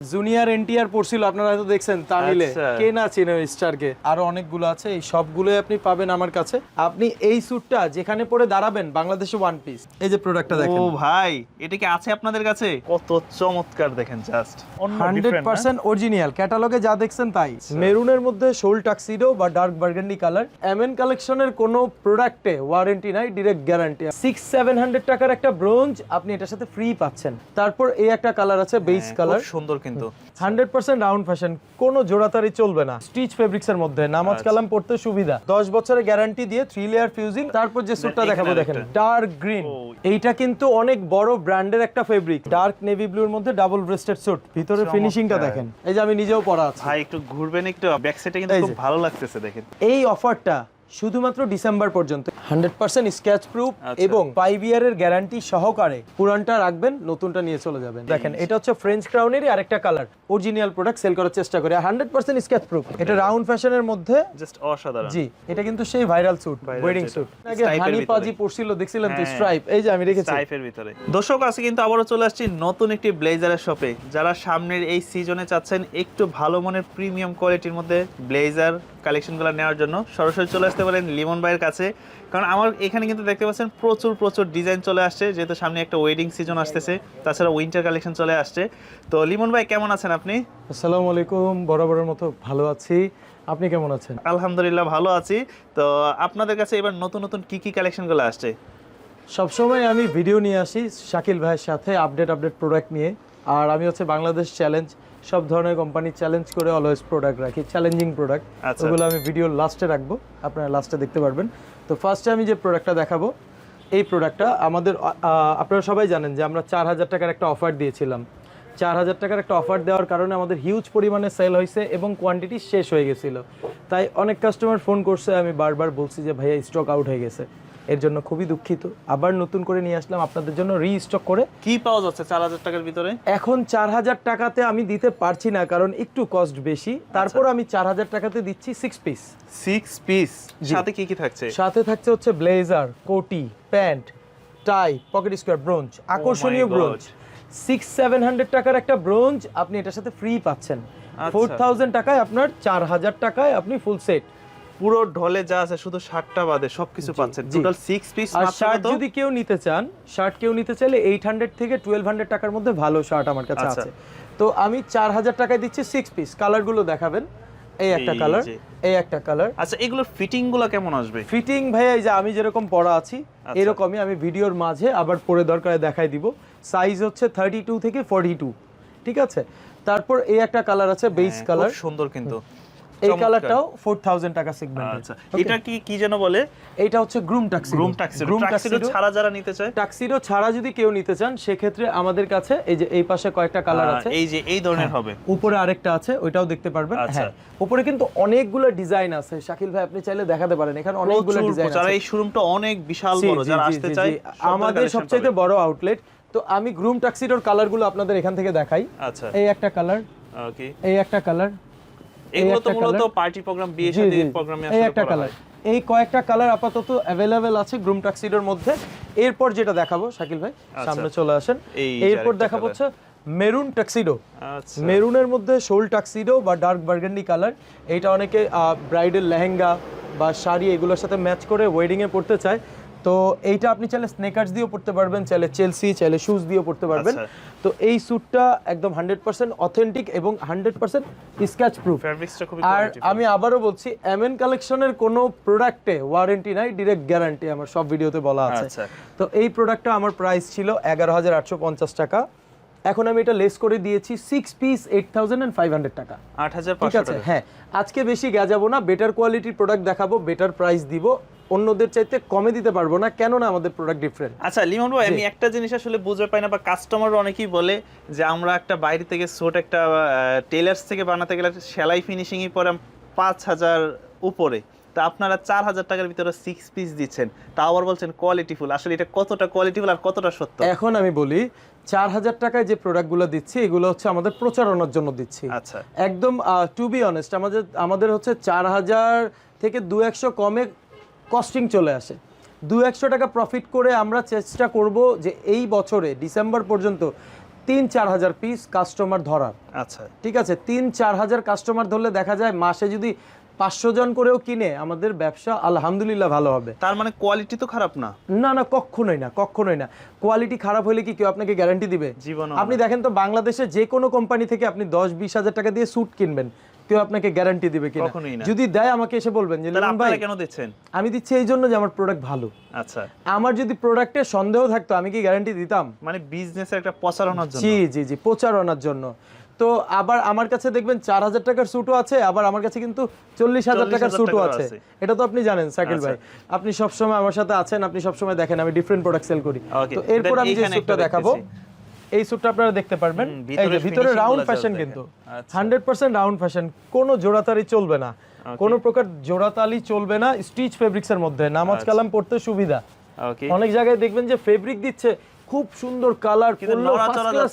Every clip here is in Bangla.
জুনিয়র এনটিআর পড়ছিল আপনারা হয়তো দেখছেন তামিলে আচ্ছা। কে না চিনে ওই স্টারকে? আরও অনেকগুলো আছে এই সবগুলোই আপনি পাবেন আমার কাছে। আপনি এই স্যুটটা যেখানে পরে দাঁড়াবেন বাংলাদেশে ওয়ান পিস এই যে প্রোডাক্টটা দেখেন। ও ভাই এটা কি আছে আপনাদের কাছে? কত চমৎকার দেখেন জাস্ট হান্ড্রেড পার্সেন্ট অরিজিনাল ক্যাটালগে যা দেখছেন তাই। মেরুনের মধ্যে শোল টাক্সিডো বা ডার্ক বার্গেন্ডি কালার এমএন কালেকশনের কোনো প্রোডাক্টে ওয়ারেন্টি নাই direct guarantee six seven hundred টাকার একটা ব্রোঞ্জ আপনি এটার সাথে ফ্রি পাচ্ছেন। তারপর এই একটা কালার আছে বেস কালার হ্যাঁ, সুন্দর কিন্তু। হান্ড্রেড পার্সেন্ট রাউন্ড ফ্যাশন কোনো জোড়াতারি চলবে না। স্টিচ ফেব্রিক্স এর মধ্যে নামাজ আচ্ছা। কালাম পড়তে সুবিধা। দশ বছরের গ্যারান্টি দিয়ে থ্রি লেয়ার ফিউজিং তারপর যে স্যুটটা এখানে দেখাবো দেখেন ডার্ক গ্রিন এইটা কিন্তু অনেক বড় ব্র্যান্ডের একটা ফেব্রিক ডার্ক নেভি ব্লুর মধ্যে ডাবল ব্রেস্টেড স্যুট ভিতরে। ফিনিশিংটা দেখেন। এই যে আমি নিজেও পরা আছে। ভাই একটু ঘুরবেন একটু ব্যাক সাইডে কিন্তু খুব ভালো লাগতেছে দেখেন। এই অফারটা শুধুমাত্র ডিসেম্বর পর্যন্ত। হান্ড্রেড পার্সেন্ট স্ক্যাচ প্রুফ আচ্ছা। এবং ফাইভ ইয়ারের গ্যারান্টি সহকারে পুরানটা রাখবেন নতুনটা নিয়ে চলে যাবেন। দেখেন এটা হচ্ছে ফ্রেঞ্চ ক্রাউনেরই আরেকটা কালার অরিজিনাল প্রোডাক্ট সেল করার চেষ্টা করি। হান্ড্রেড পার্সেন্ট স্ক্যাচ প্রুফ এটা রাউন্ড ফ্যাশনের মধ্যে জাস্ট অসাধারণ। জি এটা কিন্তু সেই ভাইরাল স্যুট ওয়েডিং স্যুট আগে হানি পাজি পড়ছিল দেখছিলেন তো। স্ট্রাইপ এই যে আমি রেখেছি। টাইপের ভিতরে। দর্শক আছে কিন্তু আবারও চলে আসছি নতুন একটি ব্লেজারের শপে যারা সামনের এই সিজনে চাচ্ছেন একটু ভালো মানের প্রিমিয়াম কোয়ালিটির মধ্যে ব্লেজার কালেকশনগুলো নেওয়ার জন্য সরাসরি চলে আসতে পারেন লিমন ভাইয়ের কাছে। কারণ আমার এখানে কিন্তু দেখতে পাচ্ছেন প্রচুর প্রচুর ডিজাইন চলে আসছে। যেহেতু সামনে একটা ওয়েডিং সিজন আসতেছে তাছাড়া উইন্টার কালেকশন চলে আসছে। তো লিমন ভাই কেমন আছেন আপনি? আসসালামু আলাইকুম বরাবরের মতো ভালো আছি। আপনি কেমন আছেন? আলহামদুলিল্লাহ ভালো আছি। তো আপনাদের কাছে এবার নতুন নতুন কি কি কালেকশনগুলো আসছে? সবসময় আমি ভিডিও নিয়ে আসি শাকিল ভাইয়ের সাথে আপডেট আপডেট প্রোডাক্ট নিয়ে। আর আমি হচ্ছে বাংলাদেশ চ্যালেঞ্জ সব ধরনের কোম্পানি চ্যালেঞ্জ করে অলওয়েজ প্রোডাক্ট রাখি চ্যালেঞ্জিং প্রোডাক্ট। ওগুলো আমি ভিডিও লাস্টে রাখব আপনারা লাস্টে দেখতে পারবেন। তো ফার্স্টে আমি যে প্রোডাক্টটা দেখাবো এই প্রোডাক্টটা আমাদের আপনারা সবাই জানেন যে আমরা চার হাজার টাকার একটা অফার দিয়েছিলাম। চার হাজার টাকার একটা অফার দেওয়ার কারণে আমাদের হিউজ পরিমাণে সেল হয়েছে এবং কোয়ান্টিটি শেষ হয়ে গেছিল। তাই অনেক কাস্টমার ফোন করছে আমি বারবার বলছি যে ভাইয়া স্টক আউট হয়ে গেছে। এর জন্য খুবই দুঃখিত। আবার নতুন করে নিয়ে আসলাম আপনাদের জন্য রিস্টক করে। কি পাওয়া যাচ্ছে চার হাজার টাকার ভিতরে? এখন চার হাজার টাকাতে আমি দিতে পারছি না কারণ একটু কস্ট বেশি। তারপর আমি চার হাজার টাকাতে দিচ্ছি সিক্স পিস সিক্স পিস সাথে কি কি থাকছে? সাথে থাকছে হচ্ছে ব্লেজার কোটি pant tie pocket square bronze আকর্ষণীয় ব্রোঞ্জ সিক্স সেভেন হান্ড্রেড টাকার একটা ব্রোঞ্জ আপনি এটার সাথে ফ্রি পাচ্ছেন। আচ্ছা। ফোর থাউজেন্ড টাকায় আপনার চার হাজার টাকায় আপনি ফুল সেট পুরো ঢলে যা আছে শুধু শার্টটা বাদে সবকিছু পাচ্ছেন। টোটাল সিক্স পিস আর শার্ট যদি কেউ নিতে চান শার্ট কেউ নিতে চাইলে এইট হান্ড্রেড থেকে টুয়েলভ হান্ড্রেড টাকার মধ্যে ভালো শার্ট আমার কাছে আচ্ছা। আছে। তো আমি চার হাজার টাকায় দিচ্ছি সিক্স পিস কালারগুলো দেখাবেন। এই একটা কালার এই একটা কালার আচ্ছা এগুলোর ফিটিংগুলো কেমন আসবে? ফিটিং ভাইয়া এই যে আমি যেরকম পরা আছি আচ্ছা। এরকমই আমি ভিডিওর মাঝে আবার পরে দরকারে দেখাই দিব। সাইজ হচ্ছে থার্টি টু থেকে ফর্টি টু ঠিক আছে? তারপর এই একটা কালার আছে বেস হ্যাঁ, কালার সুন্দর কিন্তু। এই কালারটাও ফোর থাউজেন্ড টাকা সেগমেন্ট আচ্ছা এটা কি কি যেন বলে? এটা হচ্ছে groom tuxedo groom tuxedo tuxedo ছাড়া যারা নিতে চায়? টাক্সিডো ছাড়া যদি কেউ নিতে চান সেক্ষেত্রে আমাদের কাছে এই যে এই পাশে কয়েকটা কালার আছে। এই যে এই ধরনের হবে। উপরে আরেকটা আছে ওইটাও দেখতে পারবেন। আচ্ছা। হ্যাঁ উপরে কিন্তু অনেকগুলো ডিজাইন আছে। শাকিল ভাই আপনি চাইলে দেখাতে পারেন। এখানে অনেকগুলো ডিজাইন আছে। এই শোরুমটা অনেক বিশাল বড়। যারা আসতে চায় আমাদের পাবে। বড় আউটলেট তো আমি গ্রুম টাক্সিডোর কালারগুলো আপনাদের এখান থেকে দেখাই। আচ্ছা। এই একটা কালার ওকে এই একটা কালার এগুলো তো মূলত। পার্টি প্রোগ্রাম বিয়ে শাদী প্রোগ্রামে আসলে একটা কালার এই কয়েকটা কালার আপাতত অ্যাভেলেবেল আছে গ্রুম টাক্সিডোর মধ্যে। এরপর যেটা দেখাবো শাকিল ভাই সামনে চলে আসেন। এরপর দেখাবো হচ্ছে মেরুন টাক্সিডো আচ্ছা। মেরুনের মধ্যে শোল টাক্সিডো বা ডার্ক বার্গেন্ডি কালার এইটা অনেকে ব্রাইডাল লেহেঙ্গা বা শাড়ি এগুলোর সাথে ম্যাচ করে ওয়েডিংয়ে পড়তে চায়। তো এইটা আপনি চাইলে স্নেকার্স দিয়েও পড়তে পারবেন চাইলে চেলসি চাইলে শুজ দিয়েও পড়তে পারবেন। আচ্ছা। তো এই স্যুটটা একদম হান্ড্রেড পার্সেন্ট অথেন্টিক এবং হান্ড্রেড পার্সেন্ট স্ক্যাচ প্রুফ আর আমি আবারও বলছি এমএন কালেকশনের কোনো প্রোডাক্টে ওয়ারেন্টি নাই ডিরেক্ট গ্যারান্টি আমার সব ভিডিওতে বলা আছে। আচ্ছা। তো এই প্রোডাক্টটা আমার প্রাইস ছিল এগারো হাজার আটশো পঞ্চাশ টাকা। এখন আমি এটা লেস করে দিয়েছি six piece eight thousand and five hundred টাকা। আট হাজার ঠিক আছে? হ্যাঁ আজকে বেশি গাজাবো না বেটার কোয়ালিটির প্রোডাক্ট দেখাবো বেটার প্রাইস দিব অন্যদের চাইতে কমে দিতে পারব না কেন না আমাদের প্রোডাক্ট ডিফারেন্ট আচ্ছা লিমন ভাই আমি একটা জিনিস আসলে বুঝতে পাই না বা কাস্টমার অনেকেই বলে যে আমরা একটা বাইরে থেকে সোট একটা টেলার্স থেকে বানাতে গেলে সেলাই ফিনিশিংই পরে পাঁচ হাজার উপরে। তা আপনারা চার হাজার টাকার ভিতরে সিক্স পিস দিচ্ছেন। তা আবার বলছেন কোয়ালিটিফুল আসলে এটা কতটা কোয়ালিটিফুল আর কতটা সত্য? এখন আমি বলি চার হাজার টাকায় যে প্রোডাক্টগুলো দিচ্ছি এগুলো হচ্ছে আমাদের প্রচারণার জন্য দিচ্ছি। আচ্ছা। একদম টু বি অনেস্ট আমাদের আমাদের হচ্ছে চার হাজার থেকে দু একশো কমে কস্টিং চলে আসে। দু একশো টাকা প্রফিট করে আমরা চেষ্টা করব যে এই বছরে ডিসেম্বর পর্যন্ত তিন চার হাজার পিস কাস্টমার ধরার। আচ্ছা। ঠিক আছে তিন চার হাজার কাস্টমার ধরলে দেখা যায় মাসে যদি পাঁচশো জন করেও কিনে আমাদের ব্যবসা আলহামদুলিল্লাহ ভালো হবে। তার মানে কোয়ালিটি তো খারাপ না? না না কখনোই না কখনোই না। কোয়ালিটি খারাপ হলে কি কেউ আপনাকে গ্যারান্টি দিবে? জীবন আপনি দেখেন তো বাংলাদেশে যে কোনো কোম্পানি থেকে আপনি দশ বিশ হাজার টাকা দিয়ে স্যুট কিনবেন কেউ আপনাকে গ্যারান্টি দিবে কিনা? যদি দেয় আমাকে এসে বলবেন যে ভাই কেন দিচ্ছেন? আমি দিচ্ছি এই জন্য যে আমার প্রোডাক্ট ভালো। আচ্ছা। আমার যদি প্রোডাক্টে সন্দেহ থাকতো আমি কি গ্যারান্টি দিতাম? মানে বিজনেসের একটা প্রচারণার জন্য? জি জি জি প্রচারণার জন্য। তো আবার আমার কাছে দেখবেন চার হাজার টাকার স্যুটও আছে আবার আমার কাছে কিন্তু চল্লিশ হাজার টাকার 40,000 স্যুটও আছে। এটা তো আপনি জানেন সাইকেল আচ্ছা। ভাই আপনি সবসময় আমার সাথে আছেন আপনি সবসময় দেখেন আমি ডিফারেন্ট প্রোডাক্ট সেল করি। তো এরপর আমি যে স্যুটটা দেখাবো এই স্যুটটা আপনারা দেখতে পারবেন। এই যে ভিতরে রাউন্ড ফ্যাশন কিন্তু। দেখেন। আচ্ছা। হান্ড্রেড পার্সেন্ট রাউন্ড ফ্যাশন কোনো জোড়াতালি চলবে না। কোনো প্রকার জোড়াতালি চলবে না স্টিচ ফেব্রিক্স এর মধ্যে। নামাজ আচ্ছা। কালাম পড়তে সুবিধা। অনেক জায়গায় দেখবেন যে ফেব্রিক দিচ্ছে খুব সুন্দর কালার।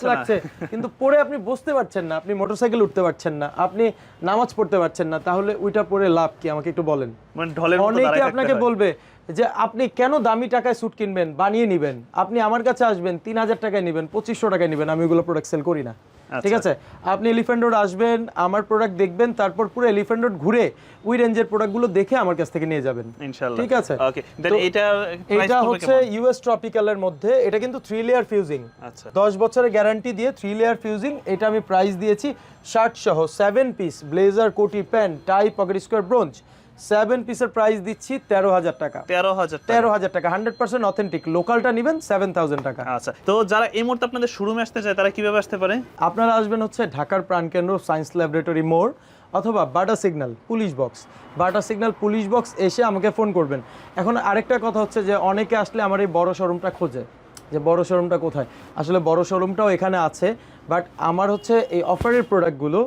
লাগছে। কিন্তু পরে আপনি বসতে পারছেন না আপনি মোটরসাইকেল উঠতে পারছেন না আপনি নামাজ পড়তে পারছেন না তাহলে ওইটা পরে লাভ কি? আমাকে একটু বলেন। মানে অনেকে আপনাকে বলবে যে আপনি কেন দামি টাকায় স্যুট কিনবেন? বানিয়ে নিবেন। আপনি আমার কাছে আসবেন তিন হাজার টাকায় নেবেন পঁচিশশো টাকায় নেবেন আমি ওগুলো প্রোডাক্ট সেল করি না। ঠিক আছে? আপনি এলিফ্যান্ট রোড আসবেন আমার প্রোডাক্ট দেখবেন তারপর পুরো এলিফ্যান্ট রোড ঘুরে ওই রেঞ্জের প্রোডাক্টগুলো দেখে আমার কাছ থেকে নিয়ে যাবেন। ইনশাআল্লাহ ঠিক আছে? ওকে দেন এটা এটা হচ্ছে ইউএস ট্রপিক্যালের মধ্যে এটা কিন্তু থ্রি লেয়ার ফিউজিং আচ্ছা। দশ বছরের গ্যারান্টি দিয়ে থ্রি লেয়ার ফিউজিং এটা আমি প্রাইস দিয়েছি শার্ট সহ সেভেন পিস ব্লেজার কোটি pant tie pocket square bronze seven পিসের প্রাইস দিচ্ছি তেরো হাজার টাকা। তেরো হাজার তেরো হাজার টাকা হান্ড্রেড পার্সেন্ট অথেন্টিক। লোকালটা নেবেন সেভেন থাউজেন্ড টাকা। আচ্ছা তো যারা এই মুহূর্তে আপনাদের শোরুমে আসতে চায় তারা কীভাবে আসতে পারে? আপনারা আসবেন হচ্ছে ঢাকার প্রাণকেন্দ্র সায়েন্স ল্যাবরেটরি মোড় অথবা Bata signal police box. Bata signal police box এসে আমাকে ফোন করবেন। এখন আরেকটা কথা হচ্ছে যে অনেকে আসলে আমার এই বড় শোরুমটা খোঁজে যে বড় শোরুমটা কোথায়। আসলে বড় শোরুমটাও এখানে আছে বাট আমার হচ্ছে এই অফারের প্রোডাক্টগুলো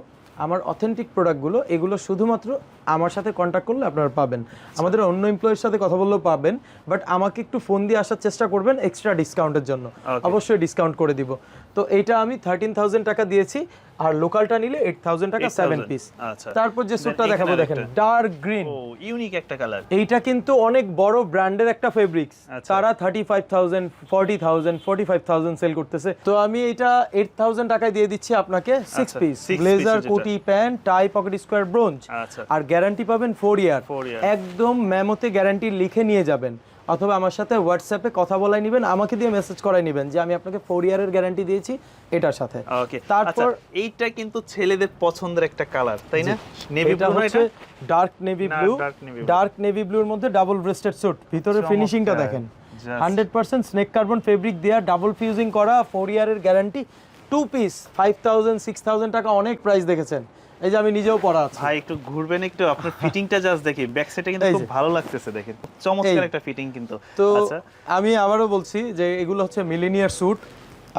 আমার অথেন্টিক প্রোডাক্টগুলো এগুলো শুধুমাত্র আমার সাথে কন্ট্যাক্ট করলে আপনারা পাবেন। আমাদের অন্য এমপ্লয়ের সাথে কথা বললেও পাবেন বাট আমাকে একটু ফোন দিয়ে আসার চেষ্টা করবেন এক্সট্রা ডিসকাউন্টের জন্য। অবশ্যই ডিসকাউন্ট করে দিব। তো এইটা আমি থার্টিন থাউজেন্ড টাকা দিয়েছি আর লোকালটা নিলে এইট থাউজেন্ড টাকা সেভেন পিস আচ্ছা। তারপর যে স্যুটটা দেখাবো দেখেন ডার্ক গ্রিন ইউনিক একটা কালার এইটা কিন্তু অনেক বড় ব্র্যান্ডের একটা ফেব্রিক্স আচ্ছা। তারা thirty five thousand forty thousand forty five thousand sell করতেছে। তো আমি এটা এইট থাউজেন্ড টাকায় দিয়ে দিচ্ছি আপনাকে সিক্স পিস ব্লেজার কোটি pant tie pocket square bronze আর গ্যারান্টি পাবেন ফোর ইয়ার একদম মেমোতে গ্যারান্টি লিখে নিয়ে যাবেন। অথবা আমার সাথে হোয়াটসঅ্যাপে কথা বলাই নেবেন আমাকে দিয়ে মেসেজ করাই নেবেন যে আমি আপনাকে ফোর ইয়ারের গ্যারান্টি দিয়েছি এটার সাথে। ওকে তারপর তারপর এইটা কিন্তু ছেলেদের পছন্দের একটা কালার তাই না? নেভি ব্লু হচ্ছে dark navy blue. Dark navy ব্লুর মধ্যে ডাবল ব্রেস্টেড স্যুট ভিতরে। ফিনিশিংটা দেখেন। Hundred percent snake carbon fabric দেওয়া ডাবল ফিউজিং করা ফোর ইয়ারের guarantee two piece five thousand six thousand টাকা অনেক প্রাইস দেখেছেন। এই যে আমি নিজেও পড়া আছি। ভাই একটু ঘুরবেন একটু আপনার ফিটিংটা জাস্ট দেখি। ব্যাক সাইডে কিন্তু খুব ভালো লাগতেছে দেখেন। চমৎকার একটা ফিটিং কিন্তু। তো আচ্ছা। আমি আবারও বলছি যে এগুলো হচ্ছে মিলিনিয়ার স্যুট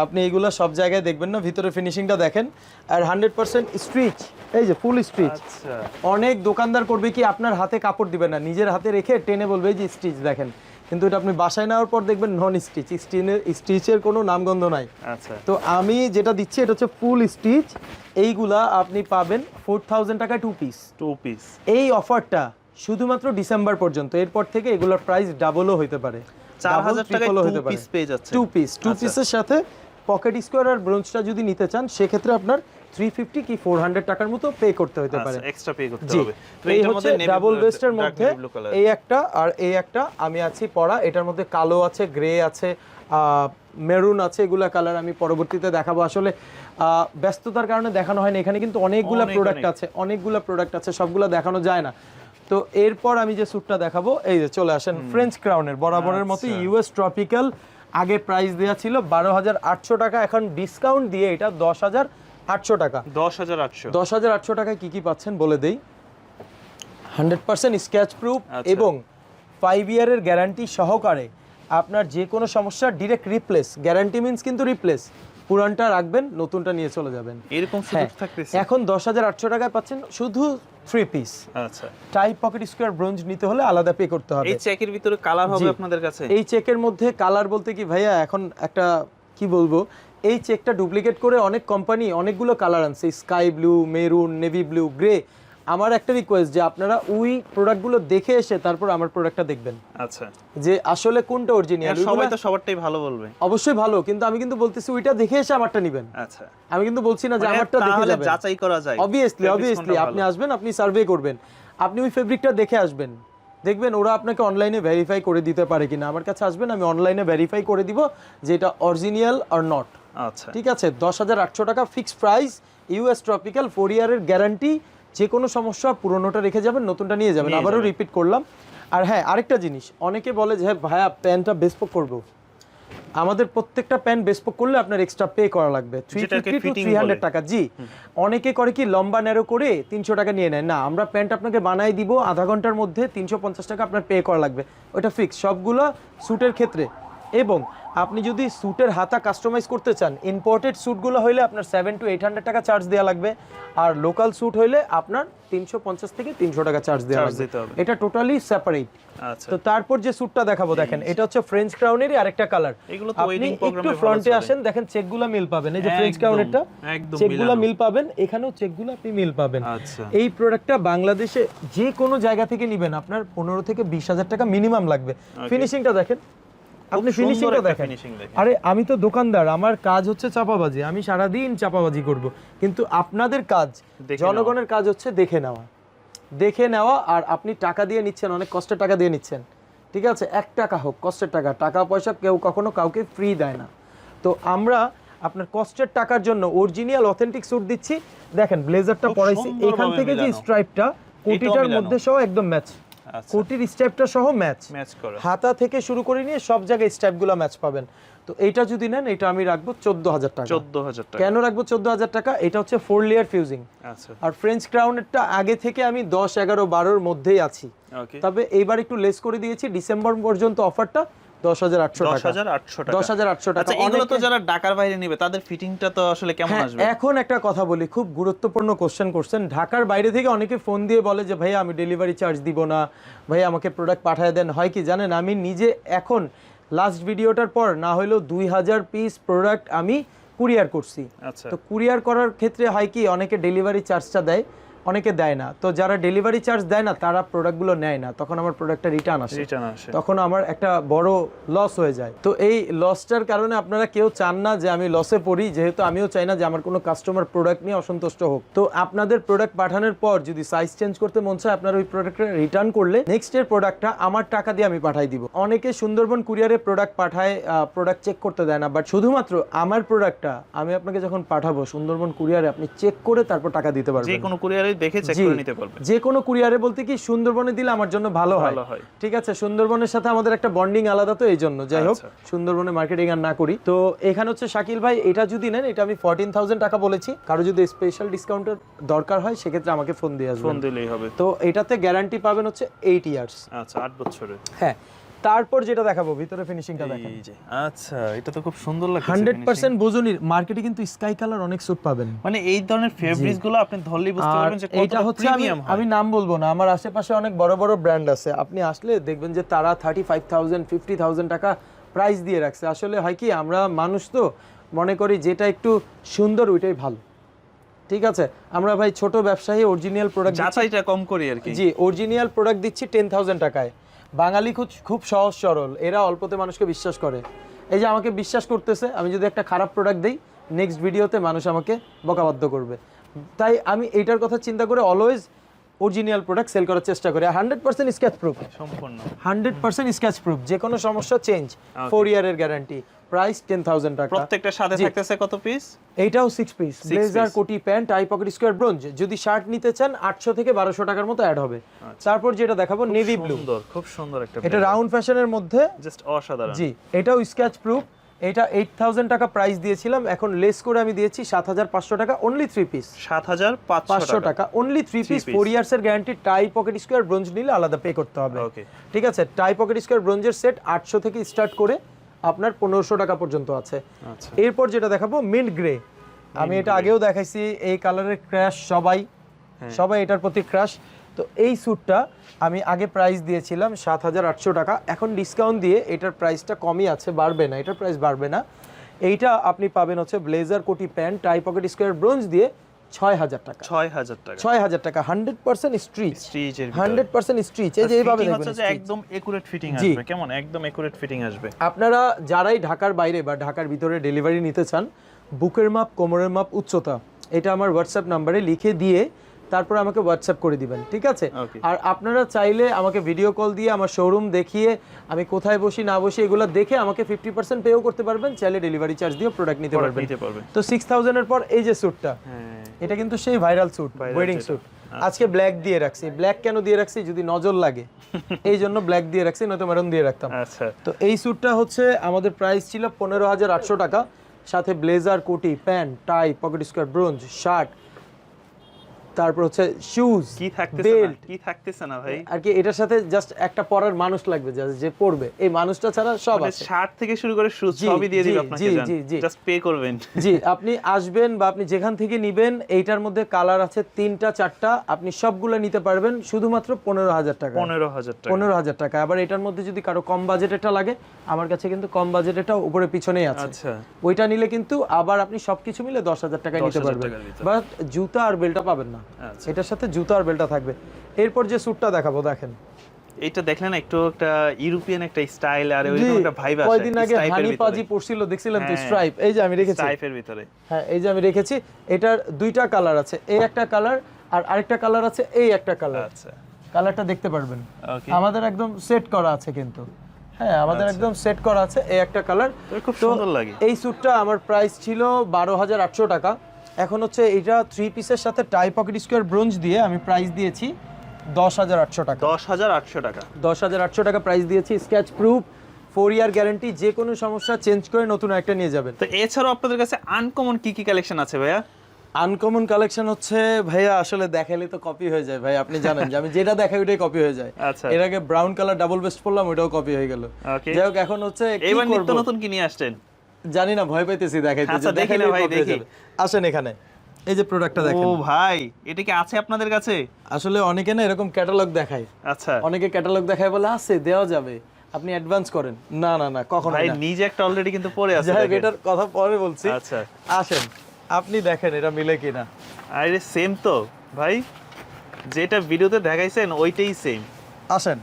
আপনি এগুলো সব জায়গায় দেখবেন না ভিতরে ফিনিশিংটা দেখেন। আর হান্ড্রেড পার্সেন্ট স্ট্রিচ এই যে ফুল স্ট্রিচ আচ্ছা। অনেক দোকানদার করবে কি আপনার হাতে কাপড় দিবে না নিজের হাতে রেখে টেনে বলবে এই যে স্টিচ দেখেন। কিন্তু এটা আপনি বাসায় নেওয়ার পর দেখবেন নন স্টিচ স্টিচের স্টিচের কোনো নামগন্ধ নাই। আচ্ছা। তো আমি যেটা দিচ্ছি এটা হচ্ছে ফুল স্টিচ এইগুলা আপনি পাবেন ফোর থাউজেন্ড টাকায় টু পিস টু পিস এই অফারটা শুধুমাত্র ডিসেম্বর পর্যন্ত। এরপর থেকে এগুলোর প্রাইস ডাবলও হতে পারে। চার হাজার টাকায় টু পিস পেয়ে যাচ্ছে টু পিস টু। পিসের সাথে পকেট স্কোয়ার আর ব্রোঞ্জটা যদি নিতে চান সেক্ষেত্রে আপনার থ্রি ফিফটি কি ফোর হান্ড্রেড টাকার মতো পে করতে হতে পারে। এক্সট্রা পে করতে হবে। তো এই হচ্ছে ডাবল ভেস্টের মধ্যে। এই একটা আর এই একটা আমি আছি পড়া এটার মধ্যে কালো আছে গ্রে আছে মেরুন আছে এগুলা কালার আমি পরবর্তীতে দেখাবো। আসলে ব্যস্ততার কারণে দেখানো হয়নি। এখানে কিন্তু অনেকগুলা প্রোডাক্ট আছে অনেকগুলা প্রোডাক্ট আছে সবগুলো দেখানো যায় না। তো এরপর আমি যে স্যুটটা দেখাবো এই যে চলে আসেন ফ্রেঞ্চ ক্রাউনের বরাবরের মতো আচ্ছা। ইউএস ট্রপিক্যাল আগে প্রাইস দেওয়া ছিল বারো হাজার আটশো টাকা এখন ডিসকাউন্ট দিয়ে এটা দশ হাজার আটশো টাকা। দশ হাজার আটশো। দশ হাজার আটশো টাকায় কি কি পাচ্ছেন বলে দেই? হান্ড্রেড পার্সেন্ট স্ক্যাচ প্রুফ আচ্ছা। এবং ফাইভ ইয়ারের গ্যারান্টি সহকারে আপনার যে কোনো সমস্যা ডিরেক্ট রিপ্লেস গ্যারান্টি মিন্স কিন্তু রিপ্লেস পুরানটা রাখবেন নতুনটা নিয়ে চলে যাবেন। এরকম হ্যাঁ। এখন দশ হাজার আটশো টাকায় পাচ্ছেন শুধু থ্রি পিস আচ্ছা। টাই পকেট স্কোয়ার ব্রোঞ্জ নিতে হলে আলাদা পে করতে হবে। এই চেকের ভিতরে কালার হবে আপনাদের কাছে? এই চেকের মধ্যে কালার বলতে কি ভাইয়া এখন একটা কি বলব এই চেকটা ডুপ্লিকেট করে অনেক কোম্পানি অনেকগুলো কালার আনছে। Sky blue maroon navy blue grey আমার একটা রিকোয়েস্ট যে আপনারা ওই প্রোডাক্টগুলো দেখে এসে তারপর আমার প্রোডাক্টটা দেখবেন। আচ্ছা। যে আসলে কোনটা অরিজিনাল সবাই তো সবারটাই ভালো বলবে। অবশ্যই ভালো কিন্তু আমি কিন্তু বলতেছি ওইটা দেখে এসে আমারটা নেবেন। আচ্ছা। আমি কিন্তু বলছি না যে মানে আমারটা দেখে তাহলে যাবেন। যাচাই করা যায়। অবভিয়াসলি অবভিয়াসলি আপনি আসবেন আপনি সার্ভে করবেন। আপনি ওই ফেব্রিকটা দেখে আসবেন। দেখবেন ওরা আপনাকে অনলাইনে ভেরিফাই করে দিতে পারে কিনা। আমার কাছে আসবেন আমি অনলাইনে ভেরিফাই করে দিব যে এটা অরিজিনাল আর নট আচ্ছা। ঠিক আছে দশ হাজার আটশো টাকা fixed price US tropical four ইয়ারের গ্যারান্টি যে কোনো সমস্যা পুরোনোটা রেখে যাবেন নতুনটা নিয়ে যাবেন আবারও রিপিট করলাম। আর হ্যাঁ আরেকটা জিনিস অনেকে বলে যে হ্যাঁ ভাইয়া প্যান্টটা বেসপোক করব। আমাদের প্রত্যেকটা প্যান্ট বেসপোক করলে আপনার এক্সট্রা পে করা লাগবে। Three fifty two three hundred টাকা জি। অনেকে করে কি লম্বা ন্যারো করে তিনশো টাকা নিয়ে নেয়। না আমরা প্যান্ট আপনাকে বানাই দিব আধা ঘণ্টার মধ্যে তিনশো পঞ্চাশ টাকা আপনার পে করা লাগবে। ওটা ফিক্স সবগুলো স্যুটের ক্ষেত্রে। এবং আপনি যদি স্যুটের হাতা কাস্টমাইজ করতে চান ইম্পোর্টেড স্যুটগুলো হইলে আপনার সেভেন টু এইট হান্ড্রেড টাকা চার্জ দেওয়া লাগবে। আর লোকাল স্যুট হইলে আপনার তিনশো পঞ্চাশ থেকে তিনশো টাকা চার্জ দেওয়া লাগবে। এটা টোটালি সেপারেট আচ্ছা। তো তারপর যে স্যুটটা দেখাবো দেখেন এটা হচ্ছে ফ্রেঞ্চ ক্রাউনেরই আরেকটা কালার আপনি একটু ফ্রন্টে আসেন দেখেন চেকগুলো মিল পাবেন। এই যে ফ্রেঞ্চ ক্রাউনেরটা একদম চেকগুলো। মিল পাবেন এখানেও চেকগুলো আপনি মিল পাবেন। আচ্ছা। এই প্রোডাক্টটা বাংলাদেশে যে কোনো জায়গা থেকে নেবেন আপনার পনেরো থেকে বিশ হাজার টাকা মিনিমাম লাগবে। ফিনিশিংটা দেখেন আপনি ফিনিশিংটা দেখেন। আরে আমি তো দোকানদার আমার কাজ হচ্ছে চাপাবাজি আমি সারাদিন চাপাবাজি করব। কিন্তু আপনাদের কাজ জনগণের কাজ হচ্ছে দেখে নেওয়া। দেখে নেওয়া আর আপনি টাকা দিয়ে নিচ্ছেন অনেক কষ্টের টাকা দিয়ে নিচ্ছেন। ঠিক আছে? এক টাকা হোক কষ্টের টাকা টাকা পয়সা কেউ কখনো কাউকে ফ্রি দেয় না। তো আমরা আপনার কষ্টের টাকার জন্য অরিজিনাল অথেন্টিক স্যুট দিচ্ছি। দেখেন ব্লেজারটা পরাইছি এখান থেকে যে। স্ট্রাইপটা কোটিটার মধ্যে সহ একদম ম্যাচ কোটির স্টেপটা সহ ম্যাচ ম্যাচ করে। হাতা থেকে শুরু করে নিয়ে সব জায়গায় স্টেপগুলো ম্যাচ পাবেন। তো এটা যদি নেন এটা আমি রাখব চোদ্দ হাজার টাকা। চোদ্দ হাজার টাকা। কেন রাখব চোদ্দ হাজার টাকা? এটা হচ্ছে ফোর লেয়ার ফিউজিং আচ্ছা। আর ফ্রেঞ্চ ক্রাউনেরটা আগে থেকে আমি দশ এগারো বারোর মধ্যেই আছি। ওকে তবে এইবার একটু লেস করে দিয়েছি। ডিসেম্বর পর্যন্ত অফারটা আচ্ছা হ্যাঁ, এখন একটা কথা বলি খুব গুরুত্বপূর্ণ কোশ্চেন করছেন। ঢাকার বাইরে থেকে অনেকে ফোন দিয়ে বলে যে ভাই আমি ডেলিভারি চার্জ দিব না। ভাই আমাকে প্রোডাক্ট পাঠিয়ে দেন। হয় কি জানেন? আমি নিজে এখন লাস্ট ভিডিওটার পর না হলেও দুই হাজার পিস প্রোডাক্ট আমি কুরিয়ার করছি। আচ্ছা। তো কুরিয়ার করার ক্ষেত্রে হয় কি অনেকে ডেলিভারি চার্জটা দেয়। অনেকে দেয় না। তো যারা ডেলিভারি চার্জ দেয় না তারা প্রোডাক্টগুলো নেয় না। তখন আমার প্রোডাক্টটা রিটার্ন আসে। রিটার্ন আসে। তখন আমার একটা বড় লস হয়ে যায়। তো এই লসটার কারণে আপনারা কেউ চান না যে আমি লসে পড়ি। যেহেতু আমিও চাই না যে আমার কোনো কাস্টমার প্রোডাক্ট নিয়ে অসন্তুষ্ট হোক। তো আপনাদের প্রোডাক্ট পাঠানোর পর যদি সাইজ চেঞ্জ করতে মন চায় আপনার ওই প্রোডাক্টটা রিটার্ন করলে নেক্সট এর প্রোডাক্টটা আমার টাকা দিয়ে আমি পাঠাই দিব। অনেকে সুন্দরবন কুরিয়ারে প্রোডাক্ট পাঠায় প্রোডাক্ট চেক করতে দেয় না। বাট শুধুমাত্র আমার প্রোডাক্টটা আমি আপনাকে যখন পাঠাবো সুন্দরবন কুরিয়ারে আপনি চেক করে তারপর টাকা দিতে পারবেন। যে কোনো কুরিয়ারে দেখে চেক করে নিতে পারবে যে কোনো কুরিয়ারে বলতে কি সুন্দরবনে দিলে আমার জন্য ভালো হয়। ঠিক আছে সুন্দরবনের সাথে আমাদের একটা বন্ডিং আলাদা তো এই জন্য। যাই হোক আচ্ছা। সুন্দরবনে মার্কেটিং আর না করি। তো এখানে হচ্ছে শাকিল ভাই এটা যদি নেন এটা আমি ফোরটিন থাউজেন্ড টাকা বলেছি। কারও যদি স্পেশাল ডিসকাউন্টের দরকার হয় সেক্ষেত্রে আমাকে ফোন দিয়ে ফোন দিলেই হবে। তো এটাতে গ্যারান্টি পাবেন হচ্ছে এইট ইয়ার্স আচ্ছা আট বছরের। হ্যাঁ তারপর যেটা দেখাবো ভিতরে ফিনিশিংটা দেখেন এই যে আচ্ছা এটা তো খুব সুন্দর লাগছে হান্ড্রেড পার্সেন্ট বোঝনির মার্কেটে কিন্তু স্কাই কালার অনেক স্যুট পাবেন। মানে এই ধরনের ফেব্রিক্সগুলো আপনি ধরলেই বুঝতে পারবেন যে এটা হচ্ছে আমি আমি নাম বলব না আমার আশেপাশে অনেক বড় বড় ব্র্যান্ড আছে। আপনি আসলে দেখবেন যে তারা thirty five thousand fifty thousand টাকা প্রাইস দিয়ে রাখছে। আসলে হয় কি আমরা মানুষ তো মনে করি যেটা একটু সুন্দর ওইটাই ভালো। ঠিক আছে? আমরা ভাই ছোট ব্যবসায়ী অরিজিনাল প্রোডাক্ট যাচাইটা কম করি আর কি। জি অরিজিনাল প্রোডাক্ট দিচ্ছি টেন থাউজেন্ড টাকায়। বাঙালি খুব খুব সহজ সরল। এরা অল্পতে মানুষকে বিশ্বাস করে। এই যে আমাকে বিশ্বাস করতেছে আমি যদি একটা খারাপ প্রোডাক্ট দিই নেক্সট ভিডিওতে মানুষ আমাকে বকাবাধ্য করবে। তাই আমি এইটার কথা চিন্তা করে অলওয়েজ অরিজিনাল প্রোডাক্ট সেল করার চেষ্টা করি। হান্ড্রেড পার্সেন্ট স্ক্যাচ প্রুফ সম্পূর্ণ। হান্ড্রেড পার্সেন্ট স্ক্যাচ প্রুফ যে কোনো সমস্যা চেঞ্জ ফোর ইয়ারের গ্যারান্টি প্রাইস টেন থাউজেন্ড টাকা। প্রত্যেকটার সাথে থাকতেছে কত পিস এইটাও সিক্স পিস ব্লেজার কোটি pant tie pocket square bronze যদি শার্ট নিতে চান আটশো থেকে বারোশো টাকার মতো অ্যাড হবে। তারপর যেটা দেখাবো নেভি ব্লু সুন্দর খুব সুন্দর একটা এটা রাউন্ড ফ্যাশনের মধ্যে। জাস্ট অসাধারণ। জি এটাও স্ক্যাচ প্রুফ এটা এইট থাউজেন্ড টাকা প্রাইস দিয়েছিলাম। এখন লেস করে আমি দিয়েছি সাত হাজার পাঁচশো টাকা অনলি থ্রি পিস সাত হাজার পাঁচশো টাকা। Only three piece. Four years এর guarantee tie pocket square bronze নিলে আলাদা পে করতে হবে। ঠিক আছে? টাই পকেট স্কোয়ার ব্রোঞ্জের সেট আটশো থেকে স্টার্ট করে আপনার পনেরোশো টাকা পর্যন্ত আছে। আচ্ছা। এরপর যেটা দেখাবো মিন্ট গ্রে আমি এটা আগেও দেখাইছি এই কালারের ক্র্যাশ সবাই হ্যাঁ। সবাই এটার প্রতি ক্র্যাশ তো এই স্যুটটা আমি আগে প্রাইস দিয়েছিলাম সাত হাজার আটশো টাকা। এখন ডিসকাউন্ট দিয়ে এটার প্রাইসটা কমই আছে বাড়বে না। এটার প্রাইস বাড়বে না। এইটা আপনি পাবেন হচ্ছে ব্লেজার কোটি pant tie pocket square bronze দিয়ে ছয় হাজার টাকা। ছয় হাজার টাকা। ছয় হাজার টাকা হান্ড্রেড পার্সেন্ট স্ট্রিচ স্টিচের হান্ড্রেড পার্সেন্ট স্ট্রিচ এই যে এইভাবে Fitting দেখবেন হচ্ছে যে stitch। একদম একুরেট ফিটিং আসবে। কেমন? একদম একুরেট ফিটিং আসবে। আপনারা যারাই ঢাকার বাইরে বা ঢাকার ভিতরে ডেলিভারি নিতে চান বুকের মাপ কোমরের মাপ উচ্চতা এটা আমার হোয়াটসঅ্যাপ নাম্বারে লিখে দিয়ে তারপর আমাকে হোয়াটসঅ্যাপ করে দিবেন ঠিক আছে? আর আপনারা চাইলে আমাকে ভিডিও কল দিয়ে আমার শোরুম দেখিয়ে আমি কোথায় বসি না বসি এগুলো দেখে আমাকে ফিফটি পার্সেন্ট পেও করতে পারবেন চাইলে ডেলিভারি চার্জ দিয়ে প্রোডাক্ট নিতে পারবেন। তো সিক্স থাউজেন্ডের পর এই যে স্যুটটা হ্যাঁ। এটা কিন্তু সেই ভাইরাল স্যুট ওয়েডিং স্যুট আজকে ব্ল্যাক দিয়ে রাখছি। ব্ল্যাক কেন দিয়ে রাখছি? যদি নজর লাগে। এই জন্য ব্ল্যাক দিয়ে রাখছি নয়তো মেরুন দিয়ে রাখতাম। আচ্ছা। তো এই স্যুটটা হচ্ছে আমাদের প্রাইস ছিল পনেরো হাজার আটশো টাকা। সাথে ব্লেজার কোটি pant tie pocket square bronze shirt তারপর হচ্ছে শুজ কি থাকতেছে না কি থাকতেছে না ভাই? আর কি এটার সাথে জাস্ট একটা পরার মানুষ লাগবে just যে পরবে। এই মানুষটা ছাড়া সব আছে। শার্ট থেকে শুরু করে শুজ সবই দিয়ে দিবে আপনাকে জি, জি, জি। জাস্ট পে করবেন। জি আপনি আসবেন বা আপনি যেখান থেকে নিবেন এইটার মধ্যে কালার আছে তিনটা চারটা আপনি সবগুলো নিতে পারবেন শুধুমাত্র পনেরো হাজার টাকা। পনেরো হাজার টাকা। পনেরো হাজার টাকা। আবার এটার মধ্যে যদি কারও কম বাজেটেরটা লাগে আমার কাছে কিন্তু কম বাজেটেরটা উপরে পিছনেই আছে। আচ্ছা। ওইটা নিলে কিন্তু আবার আপনি সবকিছু মিলে দশ হাজার টাকায় নিতে পারবেন। বাট জুতা আর বেলটা পাবেন না। এটার সাথে জুতা আর বেলটা থাকবে। এরপর যে স্যুটটা দেখাবো দেখেন। এইটা দেখলেন একটু একটা ইউরোপিয়ান একটা স্টাইল আর ওইরকম একটা ভাইব আসে কয়দিন আগে হানি পাজি পড়ছিল দেখছিলেন তো হ্যাঁ। স্ট্রাইপ এই যে আমি রেখেছি। স্ট্রাইপের ভিতরে। হ্যাঁ এই যে আমি রেখেছি। এটার দুইটা কালার আছে এই একটা কালার আর আরেকটা কালার আছে এই একটা কালার আচ্ছা। কালারটা দেখতে পারবেন। ওকে আমাদের একদম সেট করা আছে কিন্তু। হ্যাঁ আমাদের একদম সেট করা আছে এই একটা কালার খুব সুন্দর লাগে। এই স্যুটটা আমার প্রাইস ছিল বারো হাজার আটশো টাকা। এখন হচ্ছে এটা থ্রি পিসের সাথে টাই পকেট স্কোয়ার ব্রোঞ্জ দিয়ে আমি প্রাইস দিয়েছি দশ হাজার আটশো টাকা। দশ হাজার আটশো টাকা। দশ হাজার আটশো টাকা প্রাইস দিয়েছি scratch proof four year guarantee যে কোনো সমস্যা চেঞ্জ করে নতুন একটা নিয়ে যাবেন। তো এছাড়াও আপনাদের কাছে আনকমন কি কি কালেকশন আছে ভাইয়া? আনকমন কালেকশন হচ্ছে ভাইয়া আসলে দেখালে তো কপি হয়ে যায় ভাই আপনি জানেন যে আমি যেটা দেখাই ওইটাই কপি হয়ে যায়। আচ্ছা। এর আগে ব্রাউন কালার ডাবল বেস্ট পরলাম ওইটাও কপি হয়ে গেল। যাই হোক এখন হচ্ছে এবার নতুন কি নিয়ে আসছেন? জানি না ভয় পাইতেছি দেখাইতে আচ্ছা, দেখি না ভাই, দেখি। আসেন এখানে। এই যে প্রোডাক্টটা দেখেন। ও ভাই এটা কি আছে আপনাদের কাছে? আসলে অনেকে না এরকম ক্যাটালগ দেখায়। আচ্ছা। অনেকে ক্যাটালগ দেখায় বলে আছে দেওয়া যাবে। আপনি অ্যাডভান্স করেন। না না না কখনো ভাই নিজে একটা অলরেডি কিন্তু পড়ে আছে যাই এটার কথা পরে বলছি। আচ্ছা। আসেন আপনি দেখেন এটা মিলে কিনা। আরে সেম তো। ভাই যেটা ভিডিওতে দেখাইছেন ওইটাই সেম আসেন।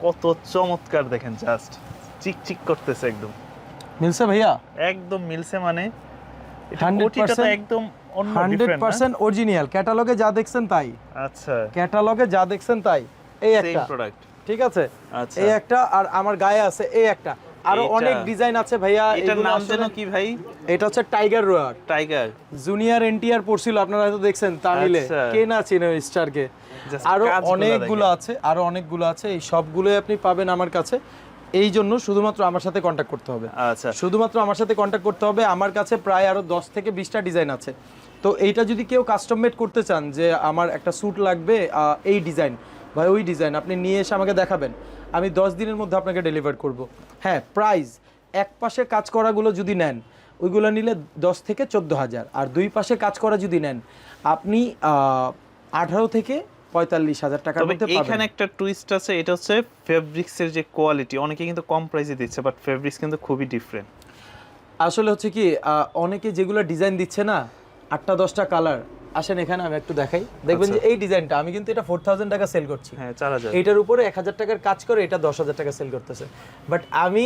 কত চমৎকার দেখেন জাস্ট চিক চিক করতেছে একদম। মিলছে ভাইয়া? একদম মিলছে মানে। 100% একদম অন্য হান্ড্রেড পার্সেন্ট অরিজিনাল ক্যাটালগে যা দেখছেন তাই। আচ্ছা। ক্যাটালগে যা দেখছেন তাই। এই একটা। প্রোডাক্ট ঠিক আছে? আচ্ছা। এই একটা আর আমার গায়ে আছে এই একটা। আরও অনেক ডিজাইন আছে ভাইয়া। এটার নাম যেন কি ভাই? এটা হচ্ছে টাইগার রোয়ার টাইগার জুনিয়র এনটিআর পড়ছিল আপনারা হয়তো দেখছেন তামিলে আচ্ছা। কে না চিনে ওই স্টারকে আরও অনেকগুলো আছে আরও অনেকগুলো আছে। এই সবগুলোই আপনি পাবেন আমার কাছে। এই জন্য শুধুমাত্র আমার সাথে কন্ট্যাক্ট করতে হবে। আচ্ছা। শুধুমাত্র আমার সাথে কন্ট্যাক্ট করতে হবে আমার কাছে প্রায় আরও দশ থেকে বিশটা ডিজাইন আছে। তো এইটা যদি কেউ কাস্টম মেড করতে চান যে আমার একটা স্যুট লাগবে এই ডিজাইন বা ওই ডিজাইন আপনি নিয়ে এসে আমাকে দেখাবেন আমি দশ দিনের মধ্যে আপনাকে ডেলিভার করব। হ্যাঁ প্রাইস এক পাশে কাজ করাগুলো যদি নেন ওইগুলো নিলে দশ থেকে চোদ্দ হাজার আর দুই পাশে কাজ করা যদি নেন আপনি আঠারো থেকে পঁয়তাল্লিশ হাজার টাকার মধ্যে এখানে একটা টুইস্ট আছে এটা হচ্ছে ফেব্রিক্স এর যে কোয়ালিটি অনেকে কিন্তু কম প্রাইসে দিচ্ছে বাট ফেব্রিক্স কিন্তু খুবই ডিফারেন্ট আসলে হচ্ছে কি অনেকে যেগুলো ডিজাইন দিচ্ছে না আটটা দশটা কালার আসেন এখানে আমি একটু দেখাই। দেখবেন যে এই ডিজাইনটা আমি কিন্তু এটা ফোর থাউজেন্ড টাকা সেল করছি। হ্যাঁ চার হাজার। এইটার উপরে এক হাজার টাকার কাজ করে এটা দশ হাজার টাকা সেল করতেছে। বাট আমি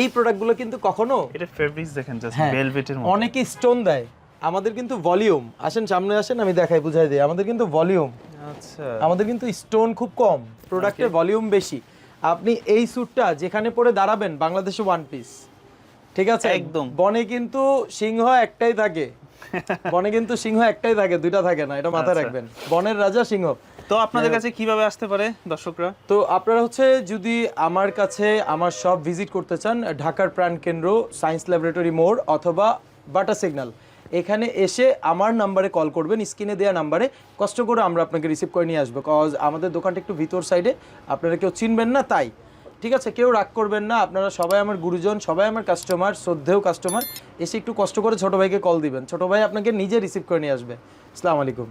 এই প্রোডাক্টগুলো কিন্তু কখনো এটা ফেব্রিক্স দেখেন জাস্ট হ্যাঁ, ভেলভেটের অনেকে স্টোন দেয়। আমাদের কিন্তু ভলিউম আসেন সামনে আসেন আমি দেখাই বুঝাই দিই। আমাদের কিন্তু ভলিউম আচ্ছা। আমাদের কিন্তু স্টোন খুব কম। প্রোডাক্টের ভলিউম বেশি। আপনি এই স্যুটটা যেখানে পরে দাঁড়াবেন বাংলাদেশে ওয়ান পিস ঠিক আছে? একদম। বনে কিন্তু সিংহ একটাই থাকে। বনে কিন্তু সিংহ একটাই থাকে দুইটা থাকে না এটা মাথায় আচ্ছা। রাখবেন। বনের রাজা সিংহ। তো আপনাদের কাছে কীভাবে আসতে পারে দর্শকরা? তো আপনারা হচ্ছে যদি আমার কাছে আমার সব ভিজিট করতে চান ঢাকার প্রাণকেন্দ্র সায়েন্স ল্যাবরেটরি মোড় অথবা বাটা সিগন্যাল এখানে এসে আমার নাম্বারে কল করবেন, স্ক্রিনে দেওয়া নাম্বারে। কষ্ট করে আমরা আপনাকে রিসিভ করে নিয়ে আসব কজ আমাদের দোকানটা একটু ভিতর সাইডে আপনারা কেউ চিনবেন না, তাই। ঠিক আছে, কেউ রাগ করবেন না, আপনারা সবাই আমার গুরুজন, সবাই আমার কাস্টমার শ্রদ্ধেও কাস্টমার এসে একটু কষ্ট করে ছোটো ভাইকে কল দিবেন, ছোটো ভাই আপনাকে নিজে রিসিভ করে নিয়ে আসবে। আসসালামু আলাইকুম।